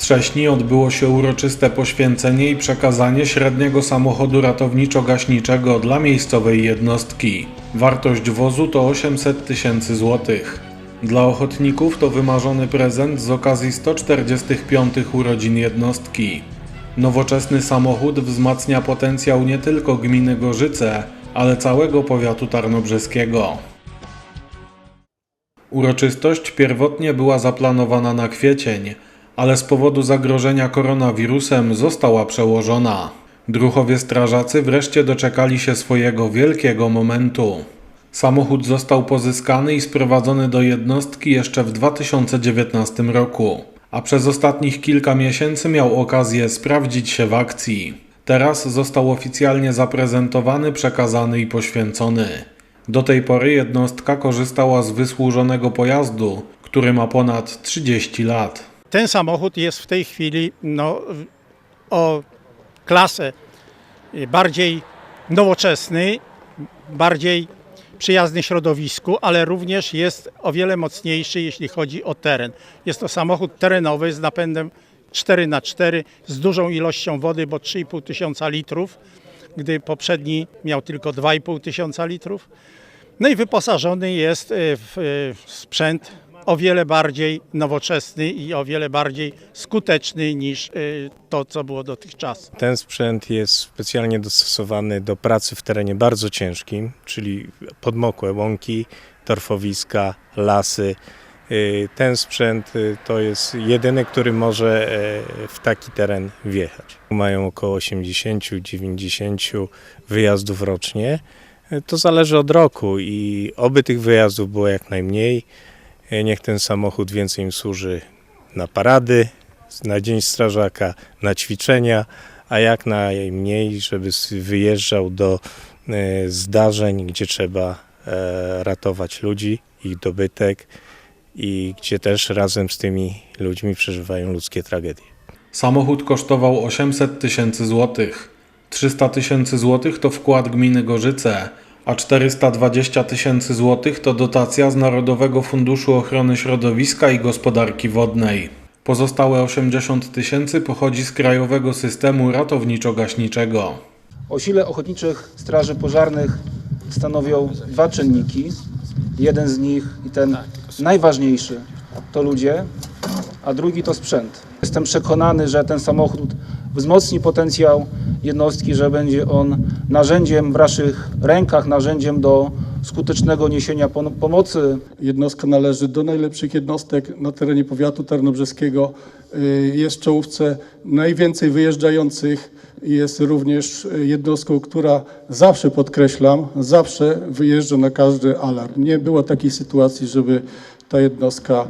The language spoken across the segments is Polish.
Trześni odbyło się uroczyste poświęcenie i przekazanie średniego samochodu ratowniczo-gaśniczego dla miejscowej jednostki. Wartość wozu to 800 tysięcy złotych. Dla ochotników to wymarzony prezent z okazji 145 urodzin jednostki. Nowoczesny samochód wzmacnia potencjał nie tylko gminy Gorzyce, ale całego powiatu tarnobrzeskiego. Uroczystość pierwotnie była zaplanowana na kwiecień, ale z powodu zagrożenia koronawirusem została przełożona. Druchowie strażacy wreszcie doczekali się swojego wielkiego momentu. Samochód został pozyskany i sprowadzony do jednostki jeszcze w 2019 roku, a przez ostatnich kilka miesięcy miał okazję sprawdzić się w akcji. Teraz został oficjalnie zaprezentowany, przekazany i poświęcony. Do tej pory jednostka korzystała z wysłużonego pojazdu, który ma ponad 30 lat. Ten samochód jest w tej chwili no, o klasę bardziej nowoczesny, bardziej przyjazny środowisku, ale również jest o wiele mocniejszy, jeśli chodzi o teren. Jest to samochód terenowy z napędem 4x4 z dużą ilością wody, bo 3,5 tysiąca litrów, gdy poprzedni miał tylko 2,5 tysiąca litrów. No i wyposażony jest y, w y, sprzęt o wiele bardziej nowoczesny i o wiele bardziej skuteczny niż y, to, co było dotychczas. Ten sprzęt jest specjalnie dostosowany do pracy w terenie bardzo ciężkim, czyli podmokłe łąki, torfowiska, lasy. Y, Ten sprzęt y, to jest jedyny, który może e, w taki teren wjechać. Mają około 80-90 wyjazdów rocznie. Y, To zależy od roku i oby tych wyjazdów było jak najmniej. Y, Niech ten samochód więcej im służy na parady, na Dzień Strażaka, na ćwiczenia, a jak najmniej, żeby wyjeżdżał do e, zdarzeń, gdzie trzeba e, ratować ludzi, ich dobytek i gdzie też razem z tymi ludźmi przeżywają ludzkie tragedie. Samochód kosztował 800 tysięcy złotych. 300 tysięcy złotych to wkład gminy Gorzyce, a 420 tysięcy złotych to dotacja z Narodowego Funduszu Ochrony Środowiska i Gospodarki Wodnej. Pozostałe 80 tysięcy pochodzi z Krajowego Systemu Ratowniczo-Gaśniczego. O sile ochotniczych straży pożarnych stanowią dwa czynniki. Jeden z nich i ten najważniejszy to ludzie, a drugi to sprzęt. Jestem przekonany, że ten samochód wzmocni potencjał jednostki, że będzie on narzędziem w naszych rękach, narzędziem do skutecznego niesienia pom- pomocy Jednostka należy do najlepszych jednostek na terenie powiatu tarnobrzeskiego. Y, Jest w czołówce najwięcej wyjeżdżających. Jest również jednostką, która zawsze podkreślam, zawsze wyjeżdża na każdy alarm. Nie było takiej sytuacji, żeby ta jednostka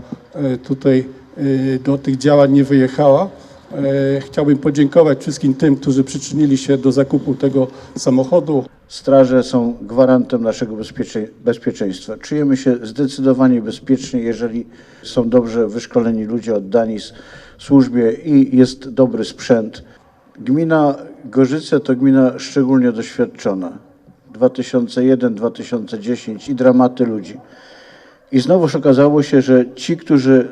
y, tutaj y, do tych działań nie wyjechała. E, Chciałbym podziękować wszystkim tym, którzy przyczynili się do zakupu tego samochodu. Straże są gwarantem naszego bezpiecze- bezpieczeństwa. Czujemy się zdecydowanie bezpiecznie, jeżeli są dobrze wyszkoleni ludzie, oddani służbie i jest dobry sprzęt. Gmina Gorzyce to gmina szczególnie doświadczona. 2001-2010 i dramaty ludzi. I znowuż okazało się, że ci, którzy,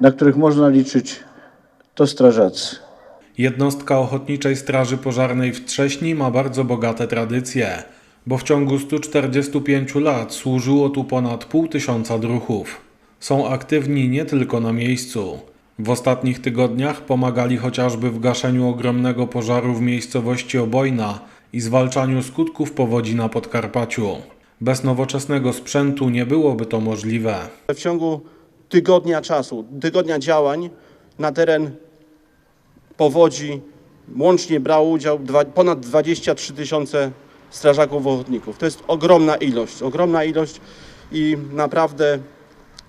na których można liczyć, to strażacy. Jednostka Ochotniczej Straży Pożarnej w Trześni ma bardzo bogate tradycje, bo w ciągu 145 lat służyło tu ponad pół tysiąca druhów. Są aktywni nie tylko na miejscu. W ostatnich tygodniach pomagali chociażby w gaszeniu ogromnego pożaru w miejscowości Obojna i zwalczaniu skutków powodzi na Podkarpaciu. Bez nowoczesnego sprzętu nie byłoby to możliwe. W ciągu tygodnia czasu, tygodnia działań na teren powodzi łącznie brało udział ponad 23 tysiące strażaków ochotników. To jest ogromna ilość, ogromna ilość i naprawdę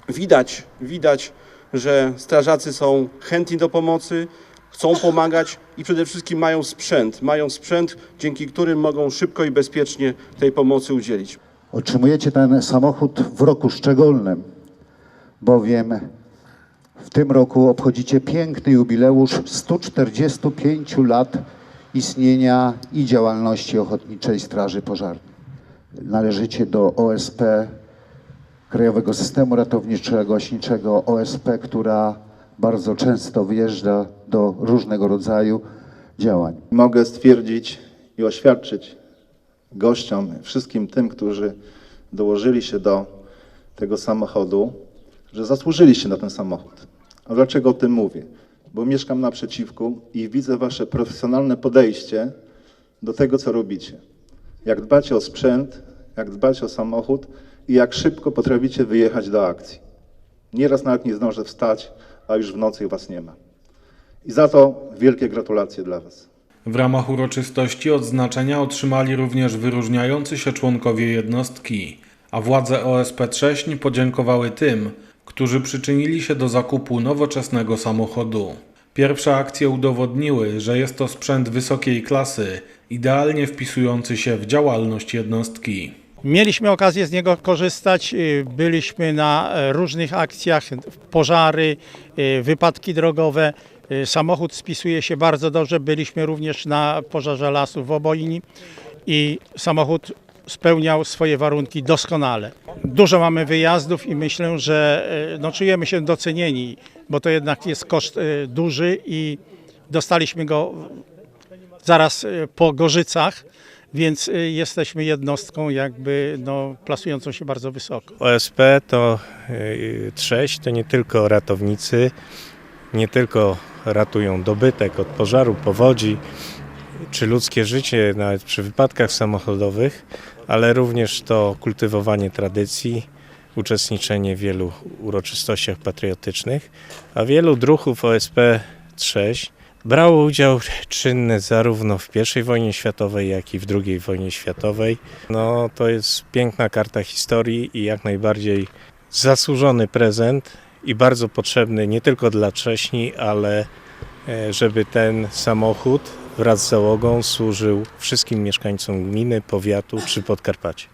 widać, widać, że strażacy są chętni do pomocy, chcą pomagać i przede wszystkim mają sprzęt, mają sprzęt, dzięki którym mogą szybko i bezpiecznie tej pomocy udzielić. Otrzymujecie ten samochód w roku szczególnym, bowiem w tym roku obchodzicie piękny jubileusz 145 lat istnienia i działalności Ochotniczej Straży Pożarnej. Należycie do OSP, Krajowego Systemu Ratowniczego Gaśniczego, OSP, która bardzo często wyjeżdża do różnego rodzaju działań. Mogę stwierdzić i oświadczyć gościom, wszystkim tym, którzy dołożyli się do tego samochodu, że zasłużyliście na ten samochód. A dlaczego o tym mówię? Bo mieszkam naprzeciwku i widzę wasze profesjonalne podejście do tego, co robicie. Jak dbacie o sprzęt, jak dbacie o samochód i jak szybko potraficie wyjechać do akcji. Nieraz nawet nie zdążę wstać, a już w nocy was nie ma. I za to wielkie gratulacje dla was. W ramach uroczystości odznaczenia otrzymali również wyróżniający się członkowie jednostki, a władze OSP Trześń podziękowały tym, którzy przyczynili się do zakupu nowoczesnego samochodu. Pierwsze akcje udowodniły, że jest to sprzęt wysokiej klasy, idealnie wpisujący się w działalność jednostki. Mieliśmy okazję z niego korzystać, y, byliśmy na e, różnych akcjach, pożary, y, wypadki drogowe. Y, Samochód spisuje się bardzo dobrze, byliśmy również na pożarze lasu w Obojni i samochód spełniał swoje warunki doskonale. Dużo mamy wyjazdów i myślę, że y, no, czujemy się docenieni, bo to jednak jest koszt y, duży i dostaliśmy go zaraz y, po Gorzycach, więc jesteśmy jednostką jakby no, plasującą się bardzo wysoko. OSP to trześć, to nie tylko ratownicy, nie tylko ratują dobytek od pożaru, powodzi czy ludzkie życie, nawet przy wypadkach samochodowych, ale również to kultywowanie tradycji, uczestniczenie w wielu uroczystościach patriotycznych, a wielu druhów OSP Trześć brało udział czynny zarówno w I wojnie światowej, jak i w II wojnie światowej. No, to jest piękna karta historii i jak najbardziej zasłużony prezent i bardzo potrzebny nie tylko dla Trześni, ale e, żeby ten samochód wraz z załogą służył wszystkim mieszkańcom gminy, powiatu czy Podkarpacia.